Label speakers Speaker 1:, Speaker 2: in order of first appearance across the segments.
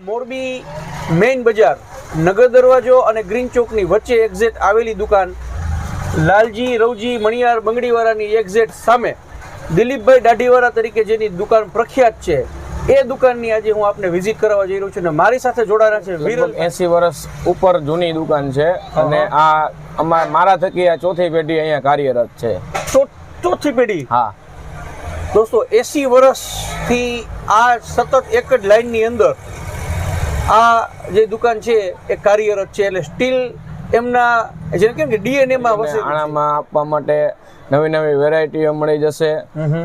Speaker 1: Morbi main બજાર નગર દરવાજો અને ગ્રીન ચોકની વચ્ચે એક્ઝેટ આવેલી દુકાન લાલજી રવજી મણિયાર બંગડીવાળાની એક્ઝેટ સામે. દિલીપભાઈ દાઢીવાળા તરીકે જેની દુકાન પ્રખ્યાત છે એ દુકાનની આજે હું આપને વિઝિટ કરવા જઈ રહ્યો છું અને મારી સાથે જોડાયા છે વિરલ
Speaker 2: એસી વર્ષ ઉપર જૂની દુકાન છે અને આ અમાર મારા થકી આ ચોથી પેઢી અહીંયા કાર્યરત છે.
Speaker 1: ચોથી પેઢી?
Speaker 2: હા.
Speaker 1: દોસ્તો એસી વર્ષથી આ સતત એક જ લાઇનની અંદર આ જે દુકાન છે એ કાર્યરત છે એટલે સ્ટીલ એમના જેને કેમ કે ડીએનએમાં વસેલું
Speaker 2: આણામાં આપવા માટે નવી નવી વેરાયટીઓ મળી જશે.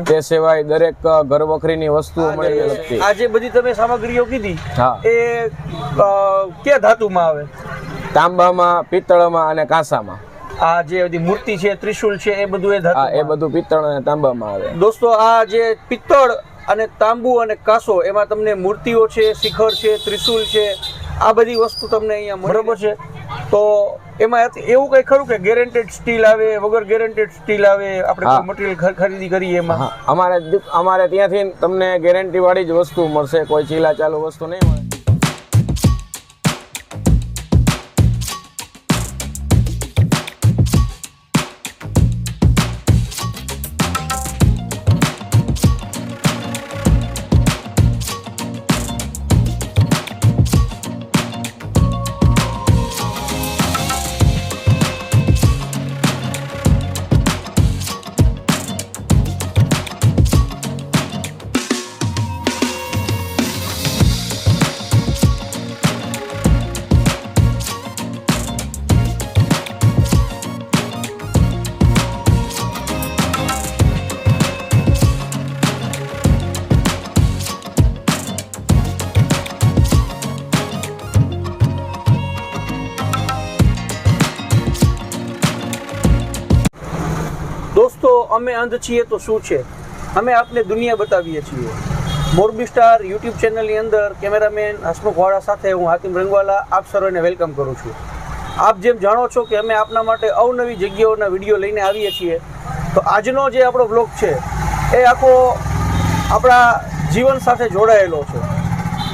Speaker 2: તે સિવાય દરેક ઘર વખરીની વસ્તુઓ મળી જશે
Speaker 1: આ જે બધી તમે સામગ્રીઓ કીધી
Speaker 2: હા.
Speaker 1: એ કયા ધાતુમાં આવે?
Speaker 2: તાંબામાં પિત્તળમાં અને કાંસામાં.
Speaker 1: આ જે બધી મૂર્તિ છે ત્રિશુલ છે એ બધું એ
Speaker 2: એ બધું પિત્તળ અને તાંબામાં આવે.
Speaker 1: દોસ્તો આ જે પિત્તળ અને તાંબુ અને કાસો એમાં તમને મૂર્તિઓ છે શિખર છે ત્રિશુલ છે આ બધી વસ્તુ તમને અહીંયા બરાબર છે. તો એમાં એવું કઈ ખરું કે ગેરેન્ટેડ સ્ટીલ આવે વગર ગેરેન્ટેડ સ્ટીલ આવે આપણે મટીરિયલ ખરીદી કરીએ એમાં?
Speaker 2: અમારે અમારે ત્યાંથી તમને ગેરંટી વાળી જ વસ્તુ મળશે કોઈ ચીલા ચાલુ વસ્તુ નહીં મળે.
Speaker 1: અમે અંધ છીએ તો શું છે? અમે આપને દુનિયા બતાવીએ છીએ. મોરબી સ્ટાર યુટ્યુબ ચેનલની અંદર કેમેરામેન હસમુખ વાળા સાથે હું હાતિમ રંગવાલા આપ સર્વેને વેલકમ કરું છું. આપ જેમ જાણો છો કે અમે આપના માટે અવનવી જગ્યાઓના વીડિયો લઈને આવીએ છીએ, તો આજનો જે આપણો બ્લોગ છે, એ આખો આપણા જીવન સાથે જોડાયેલો છે.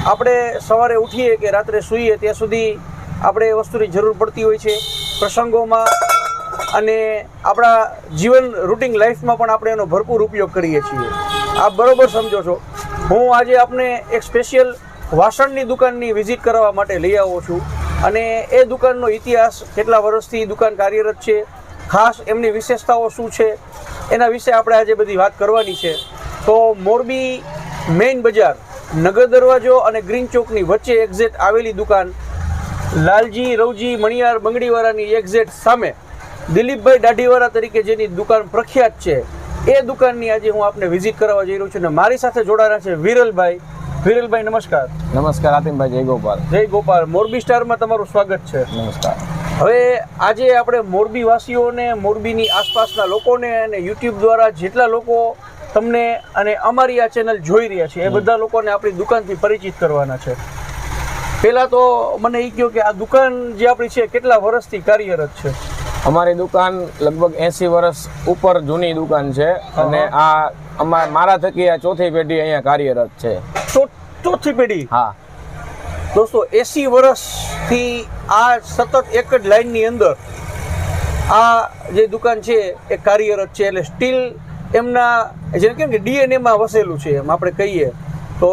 Speaker 1: આપણે સવારે ઉઠીએ કે રાત્રે સૂઈએ, ત્યાં સુધી આપણે એ વસ્તુની જરૂર પડતી હોય છે. પ્રસંગોમાં અને આપણા જીવન રૂટિન લાઈફમાં પણ આપણે એનો ભરપૂર ઉપયોગ કરીએ છીએ. આપ બરોબર સમજો છો. હું આજે આપને એક સ્પેશિયલ વાસણની દુકાનની વિઝિટ કરવા માટે લઈ આવો છું. અને એ દુકાનનો ઇતિહાસ, કેટલા વર્ષથી દુકાન કાર્યરત છે, ખાસ એમની વિશેષતાઓ શું છે, એના વિશે આપણે આજે બધી વાત કરવાની છે. તો મોરબી મેઇન બજાર, નગર દરવાજો અને ગ્રીન ચોકની વચ્ચે એક્ઝેટ આવેલી દુકાન લાલજી, રવજી, મણિયાર બંગડીવાળાની એક્ઝેટ સામે. દિલીપભાઈ દાઢીવાળા તરીકે જેની દુકાન પ્રખ્યાત છે એ દુકાનની આજે હું આપને વિઝિટ કરવા જઈ રહ્યો છું અને મારી સાથે જોડાયા છે વિરલભાઈ. વિરલભાઈ નમસ્કાર.
Speaker 2: નમસ્કાર આતિમભાઈ જય ગોપાલ.
Speaker 1: જય ગોપાલ. મોરબી સ્ટારમાં તમારું સ્વાગત છે.
Speaker 2: નમસ્કાર.
Speaker 1: હવે આજે આપણે મોરબી વાસીઓને મોરબીની આસપાસના લોકોને અને યુટ્યુબ દ્વારા જેટલા લોકો તમને અને અમારી આ ચેનલ જોઈ રહ્યા છે એ બધા લોકોને આપણી દુકાનથી પરિચિત કરવાના છે. પહેલાં તો મને એ કહ્યું કે આ દુકાન જે આપણી છે કેટલા વર્ષથી કાર્યરત છે?
Speaker 2: અમારી દુકાન લગભગ એસી વર્ષ ઉપર જૂની દુકાન છે અને આ અમારા મારા થકી આ ચોથી પેઢી અહીંયા કાર્યરત છે.
Speaker 1: ચોથી પેઢી?
Speaker 2: હા.
Speaker 1: દોસ્તો એસી વર્ષથી આ સતત એક જ લાઇનની અંદર આ જે દુકાન છે એ કાર્યરત છે એટલે સ્ટીલ એમના જેને કેમ કે ડીએનએમાં વસેલું છે એમ આપણે કહીએ તો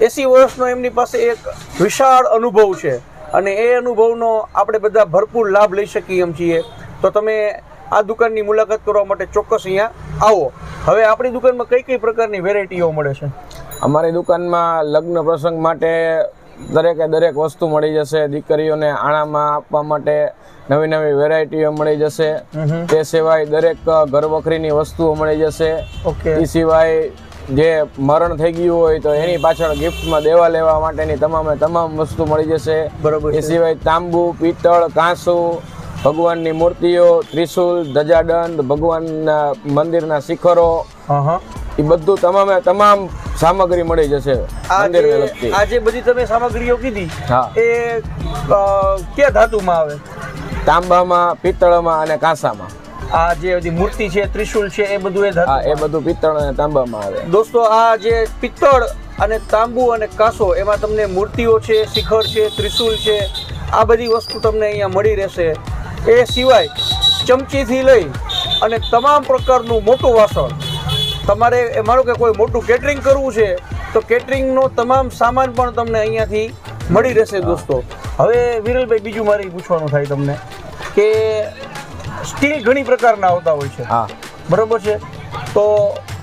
Speaker 1: એસી વર્ષનો એમની પાસે એક વિશાળ અનુભવ છે. અને એ અનુભવનો આપણે બધા ભરપૂર લાભ લઈ શકીએ એમ છીએ. તો તમે આ દુકાનની મુલાકાત કરવા માટે ચોક્કસ અહીંયા આવો. હવે આપણી દુકાનમાં કઈ કઈ પ્રકારની વેરાયટીઓ મળે છે?
Speaker 2: અમારી દુકાનમાં લગ્ન પ્રસંગ માટે દરેકે દરેક વસ્તુ મળી જશે. દીકરીઓને આણામાં આપવા માટે નવી નવી વેરાયટીઓ મળી જશે. તે સિવાય દરેક ઘર વખરીની વસ્તુઓ મળી જશે.
Speaker 1: ઓકે.
Speaker 2: એ સિવાય જે મરણ થઈ ગયું હોય તો એની પાછળ ગિફ્ટમાં દેવા લેવા માટેની તમામે તમામ વસ્તુ મળી જશે.
Speaker 1: બરોબર
Speaker 2: એ સિવાય તાંબુ પિત્તળ કાંસુ ભગવાનની મૂર્તિઓ ત્રિશુલ ધજાદંડ ભગવાનના મંદિરના શિખરો એ બધું તમામે તમામ સામગ્રી મળી જશે
Speaker 1: આજે
Speaker 2: મંદિરને લગતી
Speaker 1: આ જે બધી તમે સામગ્રીઓ કીધી.
Speaker 2: હા.
Speaker 1: એ કયા ધાતુમાં આવે?
Speaker 2: તાંબામાં પિત્તળમાં અને કાંસામાં.
Speaker 1: આ જે બધી મૂર્તિ છે ત્રિશુલ છે એ બધું એ
Speaker 2: હા એ બધું પિત્તળ અને તાંબામાં આવે.
Speaker 1: દોસ્તો આ જે પિત્તળ અને તાંબુ અને કાસો એમાં તમને મૂર્તિઓ છે શિખર છે ત્રિશુલ છે આ બધી વસ્તુ તમને અહીંયા મળી રહેશે. એ સિવાય ચમચીથી લઈ અને તમામ પ્રકારનું મોટું વાસણ. તમારે એ માનો કે કોઈ મોટું કેટરિંગ કરવું છે તો કેટરિંગનો તમામ સામાન પણ તમને અહીંયાથી મળી રહેશે દોસ્તો. હવે વિરલભાઈ બીજું મારે પૂછવાનું થાય તમને કે સ્ટીલ ઘણી પ્રકારના આવતા હોય છે.
Speaker 2: હા.
Speaker 1: બરોબર છે? તો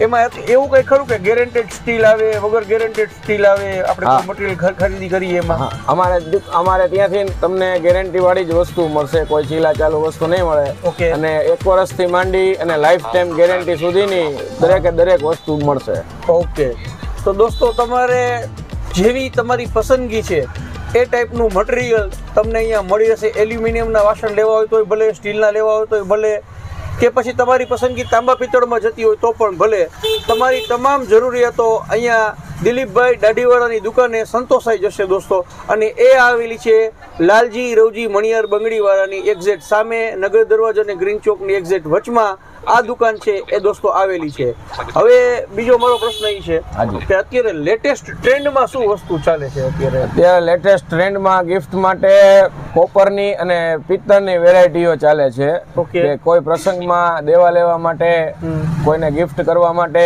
Speaker 1: એમાં એવું કંઈ ખરું કે ગેરેન્ટેડ સ્ટીલ આવે વગર ગેરેન્ટેડ સ્ટીલ આવે આપણે મટીરિયલ ખરીદી કરીએ એમાં?
Speaker 2: અમારે અમારે ત્યાંથી તમને ગેરંટી વાળી જ વસ્તુ મળશે. કોઈ ચીલા ચાલુ વસ્તુ નહીં મળે.
Speaker 1: ઓકે.
Speaker 2: અને એક વર્ષથી માંડી અને લાઈફ ટાઈમ ગેરંટી સુધીની દરેકે દરેક વસ્તુ મળશે.
Speaker 1: ઓકે. તો દોસ્તો તમારે જેવી તમારી પસંદગી છે એ ટાઈપનું મટીરિયલ તમને અહીંયા મળી જશે એલ્યુમિનિયમના વાસણ લેવા હોય તોય ભલે, સ્ટીલના લેવા હોય તોય ભલે. કે પછી તમારી પસંદગી તાંબા પિત્તળમાં જતી હોય તો પણ ભલે. તમારી તમામ જરૂરિયાતો અહીંયા દિલીપભાઈ દાઢીવાળાની દુકાને સંતોષાઈ જશે દોસ્તો. અને એ આવેલી છે લાલજી રવજી મણિયાર બંગડીવાળાની એક્ઝેટ. સામે નગર દરવાજો અને ગ્રીન ચોકની એક્ઝેટ. વચમાં આ દુકાન છે એ દોસ્તો આવેલી છે. હવે બીજો મારો પ્રશ્ન એ છે. કે અત્યારે લેટેસ્ટ ટ્રેન્ડમાં શું વસ્તુ ચાલે છે અત્યારે?
Speaker 2: અત્યારે લેટેસ્ટ ટ્રેન્ડમાં ગિફ્ટ માટે કોપરની અને પિત્તળની વેરાયટીઓ ચાલે છે. કે કોઈ પ્રસંગમાં દેવા લેવા માટે કોઈને ગિફ્ટ કરવા માટે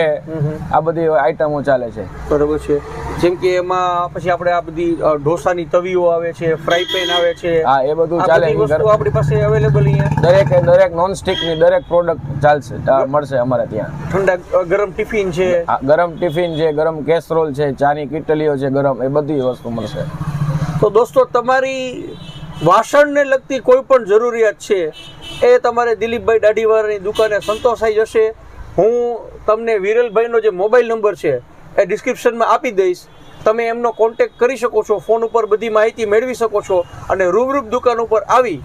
Speaker 2: આ બધી આઈટમો ચાલે છે.
Speaker 1: બરોબર. છે. જેમ કે એમાં પછી આપણે આ બધી ઢોસાની તવીઓ આવે છે ફ્રાય પેન આવે છે.
Speaker 2: હા એ બધું ચાલે
Speaker 1: વસ્તુ આપણી પાસે અવેલેબલ અહીંયા.
Speaker 2: દરેક દરેક નોનની દરેક પ્રોડક્ટ ચાલશે. મળશે અમારે ત્યાં.
Speaker 1: ઠંડા ગરમ ટિફિન છે.
Speaker 2: ગરમ ટિફિન છે ગરમ કેસરોલ છે ચાની કિટલીઓ છે ગરમ એ બધી વસ્તુ મળશે.
Speaker 1: તો દોસ્તો તમારી વાસણને લગતી કોઈ પણ જરૂરિયાત છે એ તમારે દિલીપભાઈ દાઢીવાળાની દુકાને સંતોષાઈ જશે. હું તમને વિરલભાઈનો જે મોબાઈલ નંબર છે એ ડિસ્ક્રિપ્શનમાં આપી દઈશ. તમે એમનો કોન્ટેક્ટ કરી શકો છો ફોન ઉપર બધી માહિતી મેળવી શકો છો અને રૂબરૂપ દુકાન ઉપર આવી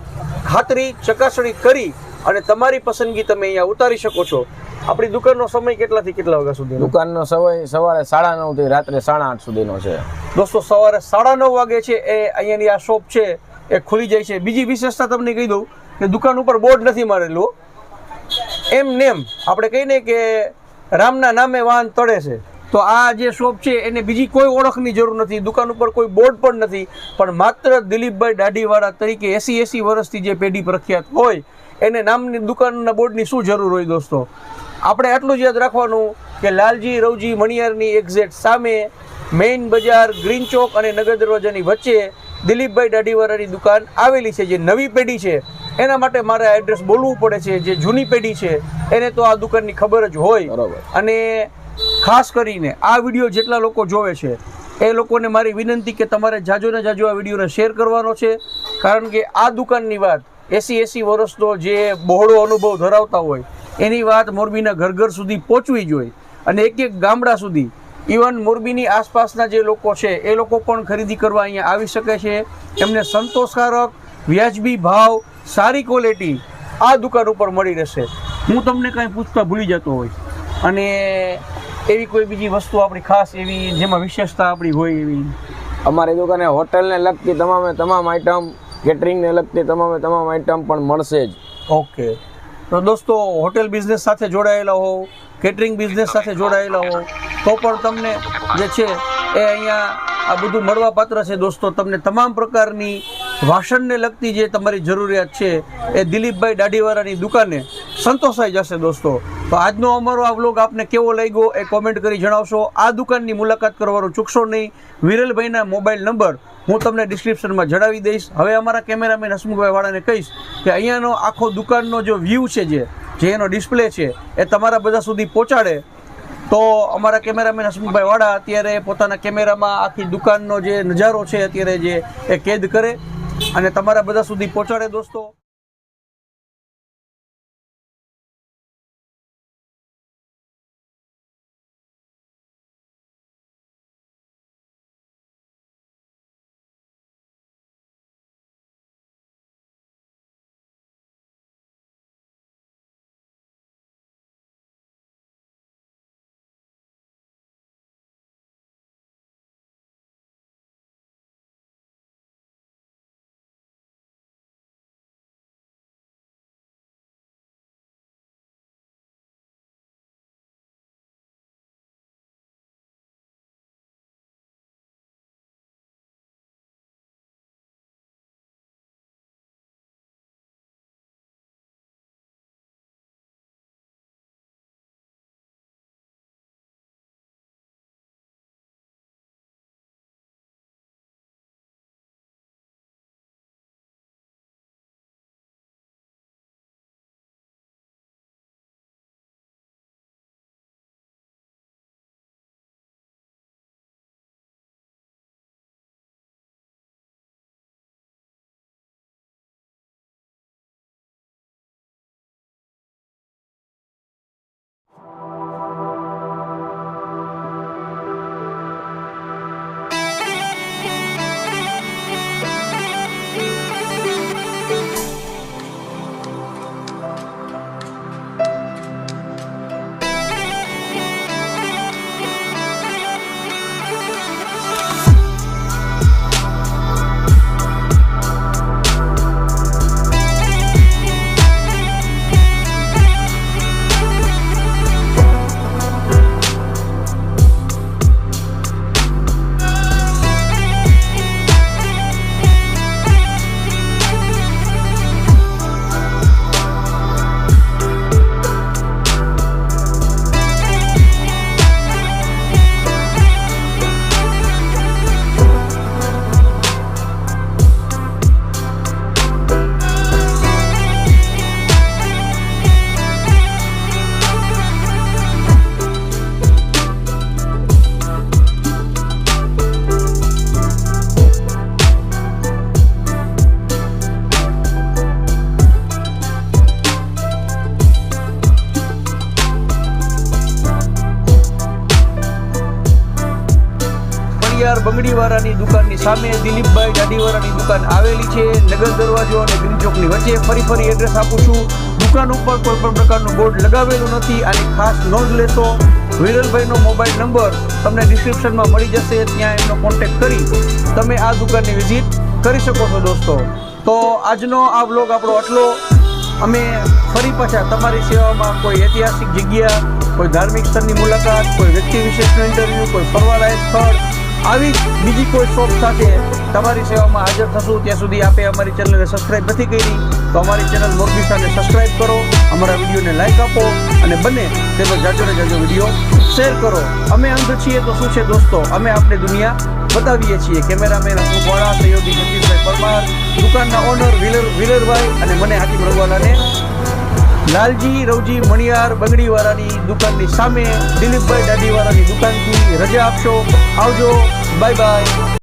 Speaker 1: ખાતરી ચકાસણી કરી અને તમારી પસંદગી તમે અહીંયા ઉતારી શકો છો. આપણી દુકાનનો સમય કેટલાથી કેટલા વાગ્યા સુધી
Speaker 2: દુકાનનો સમય સવારે સાડા નવથી રાત્રે સાડા આઠ સુધીનો છે.
Speaker 1: દોસ્તો સવારે સાડા નવ વાગે છે એ અહીંયાની આ શોપ છે એ ખુલી જાય છે. બીજી વિશેષતા તમને કહી દઉં કે દુકાન ઉપર બોર્ડ નથી મારેલું. એમ નેમ આપણે કહીને કે રામના નામે વાહન તળે છે. તો આ જે શોપ છે એને બીજી કોઈ ઓળખની જરૂર નથી. દુકાન ઉપર કોઈ બોર્ડ પણ નથી. પણ માત્ર દિલીપભાઈ દાઢીવાળા તરીકે એસી એસી વર્ષથી જે પેઢી પ્રખ્યાત હોય એને નામની દુકાનના બોર્ડની શું જરૂર હોય દોસ્તો? આપણે આટલું જ યાદ રાખવાનું કે લાલજી રવજી મણિયારની એક્ઝેટ સામે મેઇન બજાર ગ્રીન ચોક અને નગર દરવાજાની વચ્ચે દિલીપભાઈ દાઢીવાળાની દુકાન આવેલી છે જે નવી પેઢી છે. એના માટે મારે એડ્રેસ બોલવું પડે છે જે જૂની પેઢી છે. એને તો આ દુકાનની ખબર જ હોય.
Speaker 2: બરાબર.
Speaker 1: અને ખાસ કરીને આ વીડિયો જેટલા લોકો જોવે છે, એ લોકોને મારી વિનંતી કે તમારે જાજો ને જાજો આ વિડીયોને શેર કરવાનો છે. કારણ કે આ દુકાનની વાત, એસી એસી વર્ષનો જે બહોળો અનુભવ ધરાવતા હોય, એની વાત મોરબીના ઘર ઘર સુધી પહોંચવી જોઈએ અને એક એક ગામડા સુધી, ઇવન મોરબીની આસપાસના જે લોકો છે, એ લોકો પણ ખરીદી કરવા અહીંયા આવી શકે છે. એમને સંતોષકારક, વ્યાજબી ભાવ, સારી ક્વોલિટી આ દુકાન ઉપર મળી રહેશે. હું તમને કાંઈ પૂછતા ભૂલી જતો હોય. અને એવી કોઈ બીજી વસ્તુ આપણી ખાસ એવી જેમાં વિશેષતા આપણી હોય એવી?
Speaker 2: અમારી દુકાને હોટલને લગતી તમામે તમામ આઈટમ કેટરિંગને લગતી તમામે તમામ આઈટમ પણ મળશે જ.
Speaker 1: ઓકે. તો દોસ્તો હોટેલ બિઝનેસ સાથે જોડાયેલા હો કેટરિંગ બિઝનેસ સાથે જોડાયેલા હો તો પણ તમને જે છે એ અહીંયા આ બધું મળવાપાત્ર છે દોસ્તો. તમને તમામ પ્રકારની વાસણને લગતી જે તમારી જરૂરિયાત છે એ દિલીપભાઈ દાઢીવાળાની દુકાને સંતોષાઈ જશે દોસ્તો. તો આજનો અમારો આ વ્લોગ આપને કેવો લાગ્યો એ કોમેન્ટ કરી જણાવશો. આ દુકાનની મુલાકાત કરવાનું ચૂકશો નહીં. વિરલભાઈના મોબાઈલ નંબર હું તમને ડિસ્ક્રિપ્શનમાં જણાવી દઈશ. હવે અમારા કેમેરામેન હસમુખભાઈ વાળાને કહીશ કે અહીંયાનો આખો દુકાનનો જો વ્યૂ છે જે જે એનો ડિસ્પ્લે છે, એ તમારા બધા સુધી પહોંચાડે. તો અમારા કેમેરામેન હસમુખભાઈ વાળા અત્યારે પોતાના કેમેરામાં આખી દુકાનનો જે નજારો છે, અત્યારે જે એ કેદ કરે અને તમારા બધા સુધી પહોંચાડે દોસ્તો. દાઢીવાળાની દુકાનની સામે દિલીપભાઈ દાઢીવાળાની દુકાન આવેલી છે. નગર દરવાજો અને ગ્રીન ચોકની વચ્ચે ફરી ફરી એડ્રેસ આપું છું. દુકાન ઉપર કોઈ પણ પ્રકારનું બોર્ડ લગાવેલું નથી આની ખાસ નોંધ લેશો, વિરલભાઈનો મોબાઈલ નંબર તમને ડિસ્ક્રિપ્શનમાં મળી જશે, ત્યાં એમનો કોન્ટેક્ટ કરી તમે આ દુકાનની વિઝિટ કરી શકો છો દોસ્તો. તો આજનો આ બ્લોગ આપણો આટલો. અમે ફરી પાછા તમારી સેવામાં કોઈ ઐતિહાસિક જગ્યા, કોઈ ધાર્મિક સ્થળની મુલાકાત, કોઈ વ્યક્તિ વિશેષનું ઇન્ટરવ્યૂ કોઈ ફરવાલાયક સ્થળ આવી બીજી કોઈ શોપ સાથે તમારી સેવામાં હાજર થશું, ત્યાં સુધી આપે અમારી ચેનલને સબસ્ક્રાઇબ નથી કરી, તો અમારી ચેનલ મોરબી સાથે સબસ્ક્રાઇબ કરો, અમારા વિડીયોને લાઇક આપો અને બને તેનો જાજો ને જાજો વીડિયો શેર કરો. અમે અંધ છીએ તો શું છે દોસ્તો? અમે આપણે દુનિયા બતાવીએ છીએ. કેમેરામેન અપુવાળા વાળા સહયોગી જગદીશભાઈ પરમાર, દુકાનના ઓનર વિલર વિલરભાઈ અને મને હાકીમ રંગવાલાને લાલજી રવજી મણિયાર બંગડીવાળાની દુકાનની સામે દિલીપભાઈ દાઢીવાળાની દુકાનથી રજા આપશો. આવજો. Bye bye.